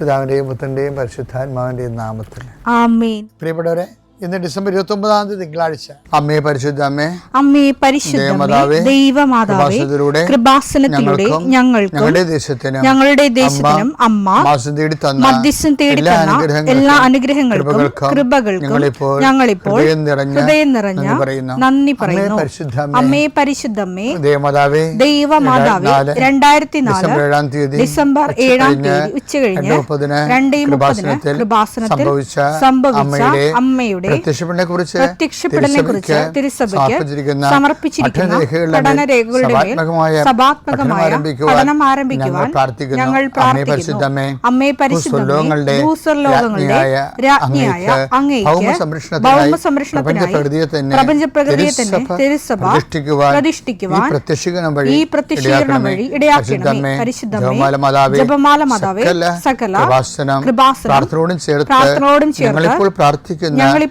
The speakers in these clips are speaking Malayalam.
പിതാവിന്റെയും പുത്രന്റെയും പരിശുദ്ധാത്മാവിന്റെയും നാമത്തിൽ. പ്രിയപ്പെട്ടവരെ ഇന്ന് ഡിസംബർ ഇരുപത്തി ഒമ്പതാം തീയതി തിങ്കളാഴ്ച അമ്മേ പരിശുദ്ധ അമ്മേ അമ്മേ പരിശുദ്ധ ദേവമാതാവേ, കൃപാസനത്തിലൂടെ ഞങ്ങൾക്ക് ഞങ്ങളുടെ ദേശത്തിനും ഞങ്ങളുടെ ദേശത്തിനും അമ്മ തേടി തന്ന മധ്യസ്ഥം തേടി എല്ലാ തന്ന അനുഗ്രഹങ്ങൾക്കും, എല്ലാ അനുഗ്രഹങ്ങൾക്കും കൃപകൾക്കും ഞങ്ങളിപ്പോൾ ഹൃദയം നിറഞ്ഞ നന്ദി പറയുന്നു. അമ്മയെ അമ്മേ പരിശുദ്ധ അമ്മേ, അമ്മേ പരിശുദ്ധമ്മേ ദൈവമാതാവേ ദൈവമാതാവേ രണ്ടായിരത്തി നാല് ഡിസംബർ ഏഴാം തീയതി ഡിസംബർ ഉച്ച ഏഴാം കഴിഞ്ഞ് തീയതി ഉച്ച കഴിഞ്ഞ് രണ്ടേ മുപ്പതിന് കൃപാസനത്തിൽ സംഭവിച്ച അമ്മയുടെ പ്രത്യക്ഷപ്പെടനെ കുറിച്ച് പ്രത്യക്ഷപ്പെടലിനെ കുറിച്ച് തിരുസഭയ്ക്ക് സമർപ്പിച്ചിരിക്കുന്ന പഠനരേഖകളുടെ മേൽ സഭാത്മകമായ പഠനം ആരംഭിക്കുവാൻ ഞങ്ങൾ പ്രാർത്ഥിക്കുന്നു. അമ്മേ പരിശുദ്ധമേ, ഭൂസ്വർലോകങ്ങളുടെ രാജ്ഞിയായ അങ്ങേക്ക് തന്നെ തിരുസഭ പ്രതിഷ്ഠിക്കുവാൻ ഈ പ്രത്യക്ഷീകരണം വഴി ഇടയാക്കണമേ. പരിശുദ്ധമേ ജപമാല മാതാവേ ജപമാല മാതാവേ സകല കൃപാസനം കൃപാസനം പ്രാർത്ഥനയോടും പ്രാർത്ഥനയോടും ചേർത്ത് ഞങ്ങളിപ്പോൾ പ്രാർത്ഥിക്കുന്ന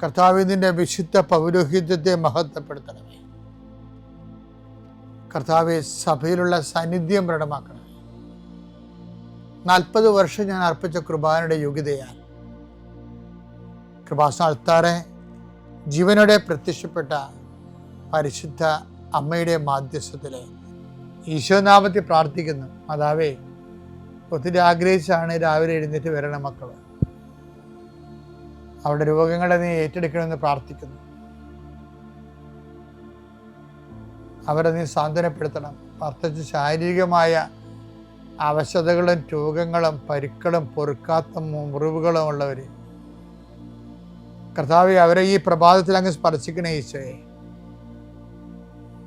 കർത്താവെ നിന്റെ വിശുദ്ധ പൗരോഹിത്യത്തെ മഹത്വപ്പെടുത്തണമേ. കർത്താവെ സഭയിലുള്ള സാന്നിധ്യം പ്രകടമാക്കണം നാൽപ്പത് വർഷം ഞാൻ അർപ്പിച്ച കൃപാനയുടെ യോഗ്യതയാൽ കൃപാസ്ഥാനത്താറെ ജീവനോടെ പ്രത്യക്ഷപ്പെട്ട പരിശുദ്ധ അമ്മയുടെ മാധ്യസ്ഥത്തിൽ ഈശോനാമത്തിൽ പ്രാർത്ഥിക്കുന്നു. മാതാവേ ഒത്തിരി ആഗ്രഹിച്ചാണ് രാവിലെ എഴുന്നേറ്റ് വരണ മക്കൾ അവരുടെ രോഗങ്ങളെ നീ ഏറ്റെടുക്കണമെന്ന് പ്രാർത്ഥിക്കുന്നു. അവരെ നീ സാന്ത്വനപ്പെടുത്തണം. പ്രത്യേകിച്ച് ശാരീരികമായ അവശതകളും രോഗങ്ങളും പരുക്കളും പൊറുക്കാത്ത മുറിവുകളും ഉള്ളവർ കർത്താവ് അവരെ ഈ പ്രഭാതത്തിൽ അങ്ങ് സ്പർശിക്കണേ ഈശോയെ.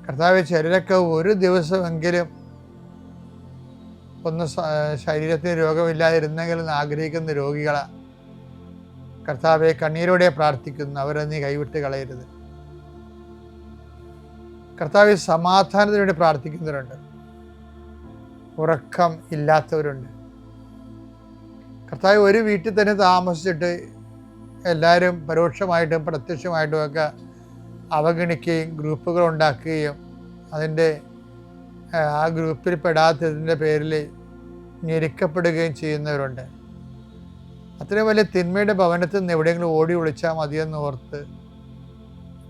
കർത്താവ് ചിലരൊക്കെ ഒരു ദിവസമെങ്കിലും ഒന്ന് ശരീരത്തിന് രോഗമില്ലാതിരുന്നെങ്കിലും ആഗ്രഹിക്കുന്ന രോഗികളെ. കർത്താവെ കണ്ണീരോടെ പ്രാർത്ഥിക്കുന്നു. അവരെ നീ കൈവിട്ട് കളയരുത്. കർത്താവ് സമാധാനത്തിന് വേണ്ടി പ്രാർത്ഥിക്കുന്നവരുണ്ട്. ഉറക്കം ഇല്ലാത്തവരുണ്ട്. കർത്താവ് ഒരു വീട്ടിൽ തന്നെ താമസിച്ചിട്ട് എല്ലാവരും പരോക്ഷമായിട്ടും പ്രത്യക്ഷമായിട്ടും ഒക്കെ അവഗണിക്കുകയും ഗ്രൂപ്പുകൾ ഉണ്ടാക്കുകയും അതിന്റെ ആ ഗ്രൂപ്പിൽ പെടാത്തതിന്റെ പേരിൽ ഞെരുക്കപ്പെടുകയും ചെയ്യുന്നവരുണ്ട്. അത്രയും വലിയ തിന്മയുടെ ഭവനത്തിൽ നിന്ന് എവിടെയെങ്കിലും ഓടി ഒളിച്ചാൽ മതിയെന്ന് ഓർത്ത്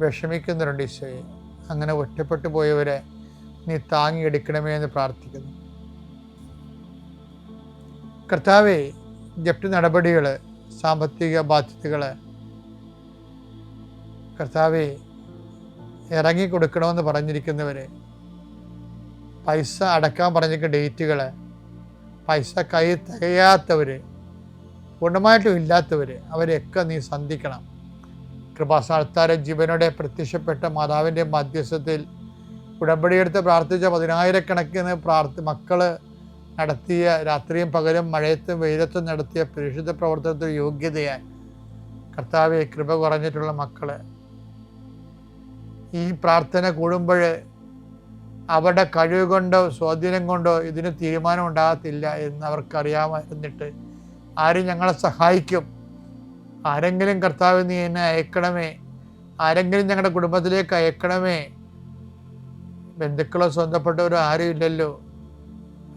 വിഷമിക്കുന്നവരുണ്ട് ഈശോയെ. അങ്ങനെ ഒറ്റപ്പെട്ടു പോയവരെ നീ താങ്ങിയെടുക്കണമേ എന്ന് പ്രാർത്ഥിക്കുന്നു. കർത്താവെ ജപ്തി നടപടികൾ സാമ്പത്തിക ബാധ്യതകൾ കർത്താവെ ഇറങ്ങി കൊടുക്കണമെന്ന് പറഞ്ഞിരിക്കുന്നവരെ പൈസ അടക്കാൻ പറഞ്ഞിരിക്കുന്ന ഡേറ്റുകൾ പൈസ കൈ തികയാത്തവർ പൂർണമായിട്ടും ഇല്ലാത്തവർ അവരെയൊക്കെ നീ സന്ധിക്കണം. കൃപാസാൽത്താര ജീവനോടെ പ്രത്യക്ഷപ്പെട്ട മാതാവിന്റെ മധ്യസ്ഥത്തിൽ ഉടമ്പടിയെടുത്ത് പ്രാർത്ഥിച്ച പതിനായിരക്കണക്കിന് പ്രാർത്ഥി മക്കൾ നടത്തിയ രാത്രിയും പകലും മഴയത്തും വെയിലത്തും നടത്തിയ പരിശുദ്ധ പ്രവർത്തനത്തിൽ യോഗ്യതയായി കർത്താവെ കൃപ കുറഞ്ഞിട്ടുള്ള മക്കൾ ഈ പ്രാർത്ഥന കൂടുമ്പോൾ അവരുടെ കഴിവ് കൊണ്ടോ സ്വാധീനം കൊണ്ടോ ഇതിന് തീരുമാനം ഉണ്ടാകത്തില്ല എന്ന് അവർക്കറിയാമായിരുന്നിട്ട് ആരും ഞങ്ങളെ സഹായിക്കും. ആരെങ്കിലും കർത്താവ് നീ എന്നെ അയക്കണമേ. ആരെങ്കിലും ഞങ്ങളുടെ കുടുംബത്തിലേക്ക് അയക്കണമേ. ബന്ധുക്കളോ സ്വന്തപ്പെട്ടവരോ ആരും ഇല്ലല്ലോ.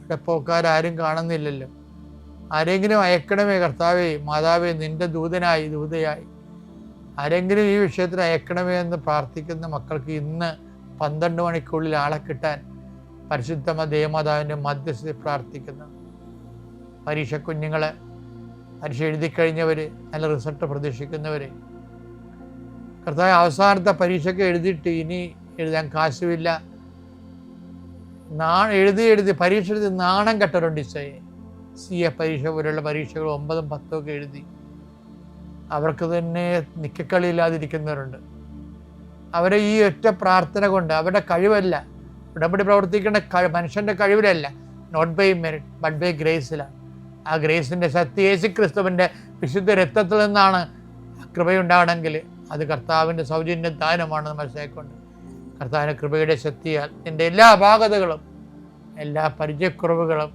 ഇടപ്പോക്കാരും കാണുന്നില്ലല്ലോ. ആരെങ്കിലും അയക്കണമേ കർത്താവേ മാതാവേ നിന്റെ ദൂതനായി ദൂതയായി. ആരെങ്കിലും ഈ വിഷയത്തിൽ അയക്കണമേ എന്ന് പ്രാർത്ഥിക്കുന്ന മക്കൾക്ക് ഇന്ന് പന്ത്രണ്ട് മണിക്കുള്ളിൽ ആളെ കിട്ടാൻ പരിശുദ്ധമ ദേവമാതാവിന്റെ മധ്യസ്ഥ പ്രാർത്ഥിക്കുന്നു. പരീക്ഷ കുഞ്ഞുങ്ങളെ പരീക്ഷ എഴുതി കഴിഞ്ഞവർ നല്ല റിസൾട്ട് പ്രതീക്ഷിക്കുന്നവർ കർത്താവ് അവസാനത്തെ പരീക്ഷയ്ക്ക് എഴുതിയിട്ട് ഇനി എഴുതാൻ കാശുമില്ല. നാ എഴുതി എഴുതി പരീക്ഷ എഴുതി നാണം കെട്ടവരുണ്ട് ഇസയെ സി എ പരീക്ഷ പോലുള്ള പരീക്ഷകൾ ഒമ്പതും പത്തും ഒക്കെ എഴുതി. അവർക്ക് തന്നെ നിക്കക്കളിയില്ലാതിരിക്കുന്നവരുണ്ട്. അവരെ ഈ ഒറ്റ പ്രാർത്ഥന കൊണ്ട് അവരുടെ കഴിവല്ല. ഉടമ്പടി പ്രവർത്തിക്കേണ്ട മനുഷ്യന്റെ കഴിവിലല്ല. Not by merit but by ഗ്രേസിലാണ് ആ ഗ്രേസിന്റെ ശക്തി യേശു ക്രിസ്തുവിന്റെ വിശുദ്ധ രക്തത്തിൽ നിന്നാണ് കൃപയുണ്ടാകണമെങ്കിൽ അത് കർത്താവിന്റെ സൗജന്യ ദാനമാണെന്ന് മനസ്സിലാക്കിക്കൊണ്ട് കർത്താവിന്റെ കൃപയുടെ ശക്തിയാൽ എന്റെ എല്ലാ അപാകതകളും എല്ലാ പരിചയക്കുറവുകളും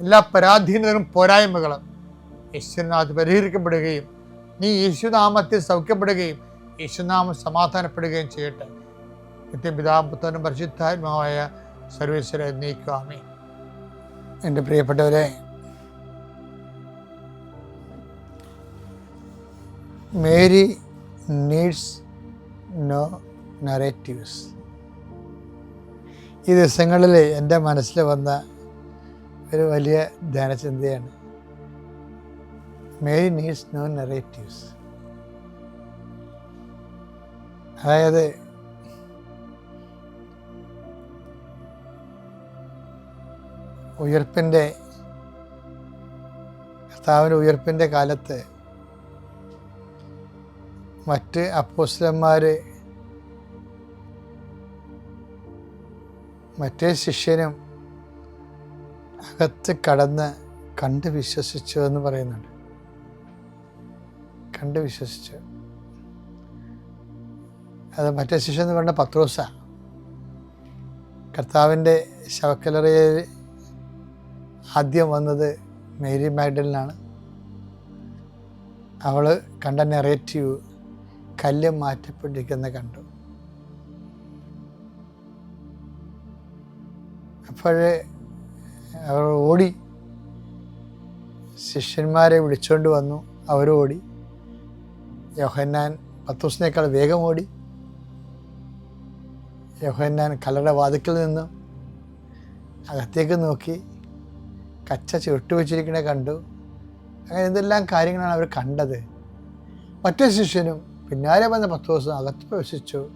എല്ലാ പരാധീനതകളും പോരായ്മകളും യേശുനാഥ് പരിഹരിക്കപ്പെടുകയും നീ യേശുനാമത്തിൽ സൗഖ്യപ്പെടുകയും യേശുനാമം സമാധാനപ്പെടുകയും ചെയ്യട്ടെ. നിത്യപിതാവും പുത്രനും പരിശുദ്ധാത്മാവായ സർവേശ്വര നീക്കാമേ. എന്റെ പ്രിയപ്പെട്ടവരെ മേരി നീഡ്സ് നോ നറേറ്റീവ്സ്. ഈ ദിവസങ്ങളിൽ എന്റെ മനസ്സിൽ വന്ന ഒരു വലിയ ധ്യാനചിന്തയാണ് മേരി നീഡ്സ് നോ നറേറ്റീവ്സ്. അതായത് ഉയർപ്പിന്റെ കർത്താവിന്റെ ഉയർപ്പിന്റെ കാലത്ത് മറ്റ് അപ്പോസ്ലന്മാർ മറ്റേ ശിഷ്യനും അകത്ത് കടന്ന് കണ്ട് വിശ്വസിച്ചു എന്ന് പറയുന്നുണ്ട്. കണ്ട് വിശ്വസിച്ചു. അത് മറ്റേ ശിഷ്യൻ എന്ന് പറഞ്ഞ പത്രോസ. കർത്താവിന്റെ ശവക്കലറയിൽ ആദ്യം വന്നത് മേരി മാഗ്ഡലിനാണ്. അവൾ കണ്ട നെറേറ്റീവ് കല്ല് മാറ്റപ്പെട്ടിരിക്കുന്ന കണ്ടു. അപ്പോഴേ അവർ ഓടി. ശിഷ്യന്മാരെ വിളിച്ചുകൊണ്ട് വന്നു അവരോടി യോഹന്നാൻ പത്ത് ദിവസത്തിനേക്കാൾ വേഗം ഓടി. യോഹന്നാൻ കല്ലറ വാതിക്കൽ നിന്നും അകത്തേക്ക് നോക്കി. കച്ച ചുരുട്ട് വെച്ചിരിക്കണേ കണ്ടു. അങ്ങനെ എന്തെല്ലാം കാര്യങ്ങളാണ് അവർ കണ്ടത്. മറ്റേ ശിഷ്യനും പിന്നാലെ വന്ന പത്ത് ദിവസം അകത്ത് പ്രവേശിച്ചു.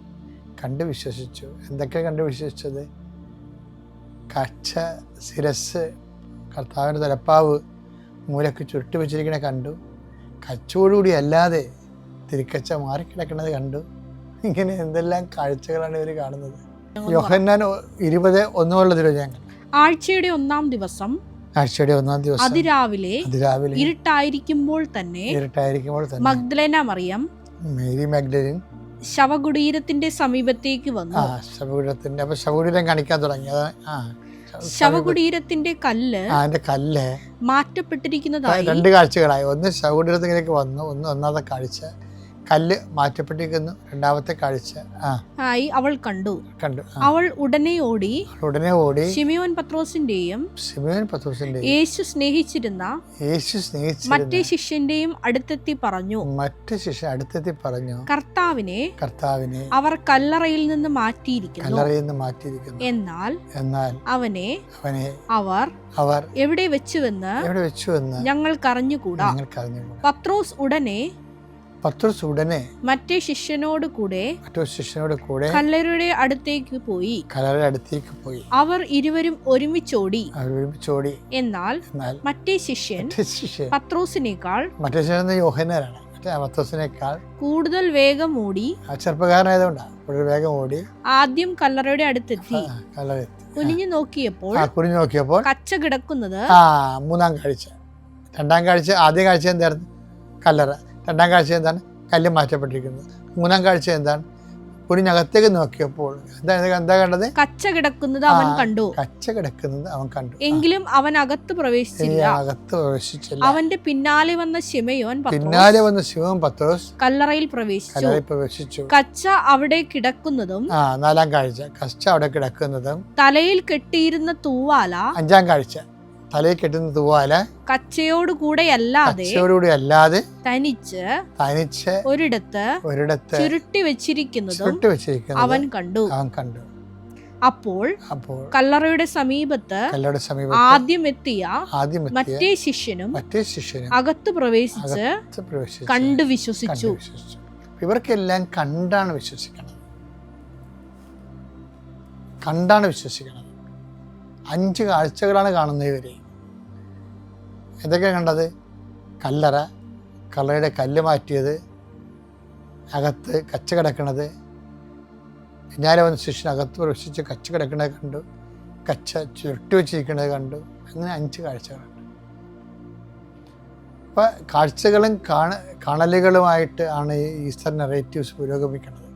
കണ്ട് വിശ്വസിച്ചു. എന്തൊക്കെ കണ്ട് വിശ്വസിച്ചത്? കച്ച ശിരസ് കർത്താവിന്റെ തലപ്പാവ് മൂലക്ക് ചുരുട്ടി വെച്ചിരിക്കണേ കണ്ടു. കച്ചോടുകൂടി അല്ലാതെ തിരിക്കച്ച മാറിക്കിടക്കണത് കണ്ടു. ഇങ്ങനെ എന്തെല്ലാം കാഴ്ചകളാണ് ഇവർ കാണുന്നത്? യോഹന്നാൻ ഇരുപത് ഒന്നുമുള്ളതിലോ ഞങ്ങൾ ആഴ്ചയുടെ ഒന്നാം ദിവസം ആഴ്ചയുടെ ഒന്നാം ദിവസം. അതിരാവിലെ അതിരാവിലെ ഇരുട്ടായിരിക്കുമ്പോൾ തന്നെ ഇരുട്ടായിരിക്കുമ്പോൾ തന്നെ മഗ്ദലേന മറിയം മേരി മഗ്ദലിൻ ശവകുടീരത്തിന്റെ സമീപത്തേക്ക് ആ വന്നു ശവകുടീരത്തിന്റെ അപ്പൊ ശവകുടീരം കാണിക്കാൻ തുടങ്ങി. ആ ശവകുടീരത്തിന്റെ കല്ല് ആ, അതിന്റെ കല്ല് മാറ്റപ്പെട്ടിരിക്കുന്നതായി രണ്ട് കാഴ്ചകളായി. ഒന്ന് ശവകുടീരത്തിലേക്ക് വന്നു ഒന്ന് ഒന്നാമത്തെ കാഴ്ച. കല്ല് മാറ്റപ്പെട്ടിരിക്കുന്നു. രണ്ടാമത്തെ കാഴ്ച. ആയി അവൾ കണ്ടു. കണ്ടു. അവൾ ഉടനെ ഓടി ഉടനെ ഓടി ഷിമിയോൻ പത്രോസിന്റെയും ഷിമിയോൻ പത്രോസിന്റെയും യേശു സ്നേഹിച്ചിരുന്ന യേശു സ്നേഹിച്ച മറ്റേ ശിഷ്യന്റെയും അടുത്തെത്തി പറഞ്ഞു. മറ്റു ശിഷ്യ അടുത്തെത്തി പറഞ്ഞു. കർത്താവിനെ കർത്താവിനെ അവർ കല്ലറയിൽ നിന്ന് മാറ്റിയിരിക്കുന്നു. കല്ലറയിൽ നിന്ന് മാറ്റിയിരിക്കുന്നു. എന്നാൽ എന്നാൽ അവനെ അവനെ അവർ അവർ എവിടെ വെച്ചുവെന്ന് എവിടെ വെച്ചുവെന്ന് ഞങ്ങൾ ഞങ്ങൾക്ക് അറിഞ്ഞുകൂടാ ഞങ്ങൾക്ക് അറിഞ്ഞുകൂടാ പത്രോസ് ഉടനെ പത്രോസ് ഉടനെ മറ്റേ ശിഷ്യനോട് കൂടെ മറ്റൊരു ശിഷ്യനോട് കൂടെ കല്ലരുടെ അടുത്തേക്ക് പോയി. കലരുടെ അടുത്തേക്ക് പോയി. അവർ ഇരുവരും ഒരുമിച്ചോടി. അവർ ഒരുമിച്ചോടി. എന്നാൽ എന്നാൽ മറ്റേ ശിഷ്യൻ മറ്റേ ശിഷ്യൻ പത്രോസിനേക്കാൾ മറ്റേ ശിഷ്യൻ യോഹനാരാണ് മറ്റേ പത്രോസിനേക്കാൾ കൂടുതൽ വേഗം ഓടി. ആ ചെറുപ്പക്കാരനായതുകൊണ്ടാണ് ഒരു വേഗം ഓടി. ആദ്യം കല്ലറയുടെ അടുത്തെത്തി. ആ, കുനിഞ്ഞു നോക്കിയപ്പോൾ ആ കുനിഞ്ഞു നോക്കിയപ്പോൾ കച്ച കിടക്കുന്നത് ആ മൂന്നാം കാഴ്ച. രണ്ടാം കാഴ്ച ആദ്യ കാഴ്ച എന്തായിരുന്നു? കല്ലറ. രണ്ടാം കാഴ്ച എന്താണ്? കല്ല് മാറ്റപ്പെട്ടിരിക്കുന്നത് മൂന്നാം കാഴ്ച എന്താണ്? കുടിഞ്ഞകത്തേക്ക് നോക്കിയപ്പോൾ എന്താ കണ്ടത്? കച്ച കിടക്കുന്നത് അവൻ കണ്ടു. കച്ച കിടക്കുന്നത് അവൻ കണ്ടു. എങ്കിലും അവൻ അകത്ത് പ്രവേശിച്ചില്ല. അകത്ത് പ്രവേശിച്ചില്ല. അവന്റെ പിന്നാലെ വന്ന ശിമയോൻ പിന്നാലെ വന്ന ശിവൻ പത്രോസ് കല്ലറയിൽ പ്രവേശിച്ചു. കല്ലറയിൽ പ്രവേശിച്ചു. കച്ച അവിടെ കിടക്കുന്നതും ആ നാലാം കാഴ്ച. കച്ച അവിടെ കിടക്കുന്നതും തലയിൽ കെട്ടിയിരുന്ന തൂവാല അഞ്ചാം കാഴ്ച. തലയിൽ കെട്ടുന്ന തൂവാല കച്ചയോട് കൂടെയല്ലാതെ കച്ചയോടുകൂടി അല്ലാതെ തനിച്ച് തനിച്ച് ഒരിടത്ത് ഒരിടത്ത് ചുരുട്ടി വെച്ചിരിക്കുന്നതും ചുരുട്ടി വെച്ചിരിക്കുന്നത് അവൻ കണ്ടു. അവൻ കണ്ടു. അപ്പോൾ അപ്പോൾ കല്ലറയുടെ സമീപത്ത് കല്ലറയുടെ സമീപത്ത് ആദ്യം എത്തിയ ആദ്യം എത്തിയ മറ്റേ ശിഷ്യനും മറ്റേ ശിഷ്യനും അകത്ത് പ്രവേശിച്ച് അകത്ത് പ്രവേശിച്ച് കണ്ടു വിശ്വസിച്ചു. വിശ്വസിച്ചു. ഇവർക്കെല്ലാം കണ്ടാണ് വിശ്വസിക്കണം. കണ്ടാണ് വിശ്വസിക്കുന്നത് അഞ്ച് കാഴ്ചകളാണ് കാണുന്നത് ഇവർ ഇതൊക്കെ കണ്ടത് കല്ലറ കല്ലറയുടെ കല്ല് മാറ്റിയത് അകത്ത് കച്ച കിടക്കണത്. വന്ന ശിഷ്യൻ അകത്ത് പ്രവേശിച്ച് കച്ച കിടക്കണത് കണ്ടു. കച്ച ചുരുട്ടി വെച്ചിരിക്കുന്നത് കണ്ടു. അങ്ങനെ അഞ്ച് കാഴ്ചകളുണ്ട്. അപ്പോൾ കാഴ്ചകളും കാണ കാണലുകളുമായിട്ട് ആണ് ഈ ഈസ്റ്റർ നെറേറ്റീവ്സ് പുരോഗമിക്കുന്നത്.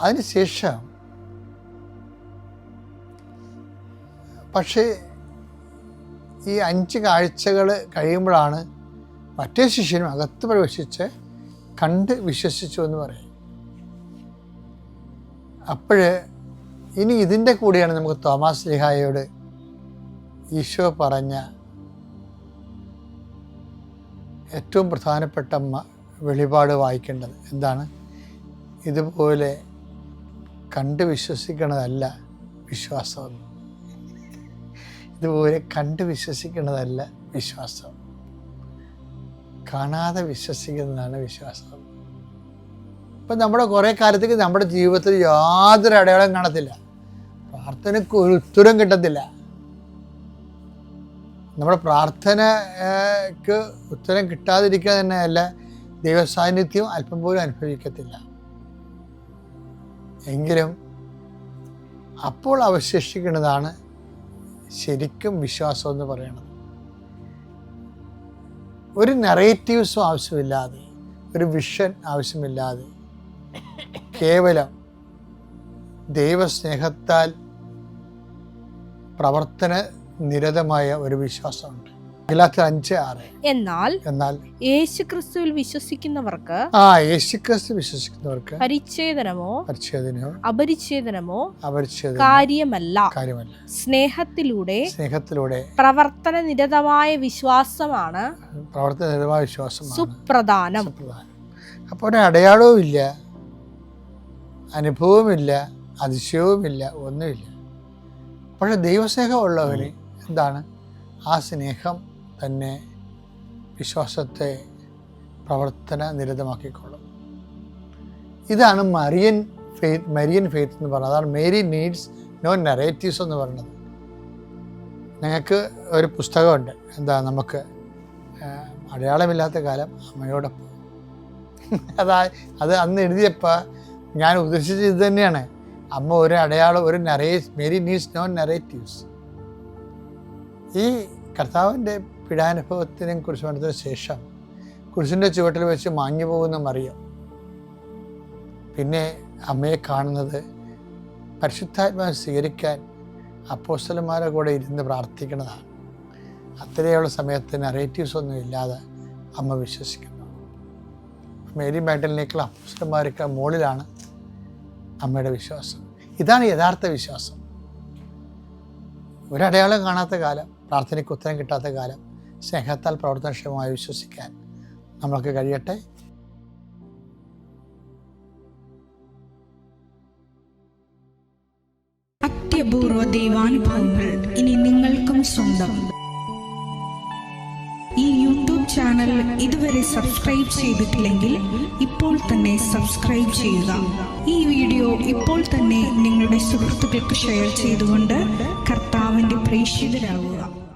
അതിനുശേഷം പക്ഷേ ഈ അഞ്ച് കാഴ്ചകൾ കഴിയുമ്പോഴാണ് മറ്റേ ശിഷ്യനും അകത്ത് പ്രവേശിച്ച് കണ്ട് വിശ്വസിച്ചു എന്ന് പറയും അപ്പോൾ ഇനി ഇതിന്റെ കൂടെയാണ് നമുക്ക് തോമാസ് ലിഹായോട് ഈശോ പറഞ്ഞ ഏറ്റവും പ്രധാനപ്പെട്ട വെളിപാട് വായിക്കേണ്ടത് എന്താണ്? ഇതുപോലെ കണ്ട് വിശ്വസിക്കണതല്ല വിശ്വാസം ഇതുപോലെ കണ്ട് വിശ്വസിക്കുന്നതല്ല വിശ്വാസം. കാണാതെ വിശ്വസിക്കുന്നതാണ് വിശ്വാസം. ഇപ്പം നമ്മുടെ കുറേ കാലത്തേക്ക് നമ്മുടെ ജീവിതത്തിൽ യാതൊരു അടയാളം കാണത്തില്ല. പ്രാർത്ഥനയ്ക്ക് ഒരു ഉത്തരം കിട്ടത്തില്ല. നമ്മുടെ പ്രാർത്ഥനയ്ക്ക് ഉത്തരം കിട്ടാതിരിക്കുക തന്നെയല്ല ദൈവസാന്നിധ്യം അല്പം പോലും അനുഭവിക്കത്തില്ല. എങ്കിലും അപ്പോൾ അവശേഷിക്കുന്നതാണ് ശരിക്കും വിശ്വാസം എന്ന് പറയണം ഒരു നെറേറ്റീവ്സും ആവശ്യമില്ലാതെ ഒരു വിഷൻ ആവശ്യമില്ലാതെ കേവലം ദൈവസ്നേഹത്താൽ പ്രവർത്തന നിരതമായ ഒരു വിശ്വാസമുണ്ട്. അഞ്ച് ആറ്. എന്നാൽ എന്നാൽ യേശുക്രിസ്തുവിൽ വിശ്വസിക്കുന്നവർക്ക് ആ യേശുക്രിസ്തു വിശ്വസിക്കുന്നവർക്ക് പരിച്ഛേദനമോ പരിച്ഛേദനയോ അപരിച്ഛേദനമോ അപരിച്ഛേദന കാര്യമല്ല. കാര്യമല്ല. സ്നേഹത്തിലൂടെ സ്നേഹത്തിലൂടെ പ്രവർത്തന നിരതമായ വിശ്വാസമാണ് പ്രവർത്തന നിരതമായ വിശ്വാസമാണ്. സുപ്രധാനം. സുപ്രധാനം. അപ്പോൾ ഒരു അടയാളവും ഇല്ല അനുഭവമില്ല അതിശയവുമില്ല ഒന്നുമില്ല. പക്ഷെ ദൈവസ്നേഹമുള്ളവന് എന്താണ്? ആ സ്നേഹം തന്നെ വിശ്വാസത്തെ പ്രവർത്തന നിരതമാക്കിക്കൊള്ളും. ഇതാണ് മറിയൻ ഫെയ്ത്ത് മരിയൻ ഫെയ്ത്ത് എന്ന് പറയുന്നത്. അതാണ് മേരി നീഡ്സ് നോ നറേറ്റീവ്സ് എന്ന് പറയുന്നത്. ഞങ്ങൾക്ക് ഒരു പുസ്തകമുണ്ട്. എന്താ നമുക്ക് അടയാളമില്ലാത്ത കാലം അമ്മയോടൊപ്പം. അതാ അത് അന്ന് എഴുതിയപ്പോൾ ഞാൻ ഉദ്ദേശിച്ചത് ഇത് തന്നെയാണ്. അമ്മ ഒരു അടയാളം ഒരു നറേ മേരി നീഡ്സ് നോ നറേറ്റീവ്സ് ഈ കർത്താവിന്റെ പീഡാനുഭവത്തിനും കുരിശുമരണത്തിനും ശേഷം കുരിശിന്റെ ചുവട്ടിൽ വെച്ച് മാഞ്ഞു പോകുന്ന മറിയം. പിന്നെ അമ്മയെ കാണുന്നത് പരിശുദ്ധാത്മാവ് സ്വീകരിക്കാൻ അപ്പോസ്റ്റലന്മാരെ കൂടെ ഇരുന്ന് പ്രാർത്ഥിക്കുന്നതാണ്. അത്രയുള്ള സമയത്ത് നറേറ്റീവ്സ് ഒന്നും ഇല്ലാതെ അമ്മ വിശ്വസിക്കുന്നു. മേരി മാഡലിനേക്കുള്ള അപ്പോസ്റ്റലന്മാരൊക്കെ മുകളിലാണ് അമ്മയുടെ വിശ്വാസം. ഇതാണ് യഥാർത്ഥ വിശ്വാസം. ഒരടയാളം കാണാത്ത കാലം. പ്രാർത്ഥനയ്ക്ക് ഉത്തരം കിട്ടാത്ത കാലം സ്നേഹത്താൽ പ്രവർത്തനക്ഷമമായി വിശ്വസിക്കാൻ നമ്മൾക്ക് കഴിയട്ടെ. അത്യപൂർവ ദൈവാനുഭവങ്ങൾ ഇനി നിങ്ങൾക്കും സ്വന്തം. ഈ യൂട്യൂബ് ചാനൽ ഇതുവരെ സബ്സ്ക്രൈബ് ചെയ്തിട്ടില്ലെങ്കിൽ ഇപ്പോൾ തന്നെ സബ്സ്ക്രൈബ് ചെയ്യുക. ഈ വീഡിയോ ഇപ്പോൾ തന്നെ നിങ്ങളുടെ സുഹൃത്തുക്കൾക്ക് ഷെയർ ചെയ്തുകൊണ്ട് കർത്താവിന്റെ പ്രേക്ഷിതരാകുക.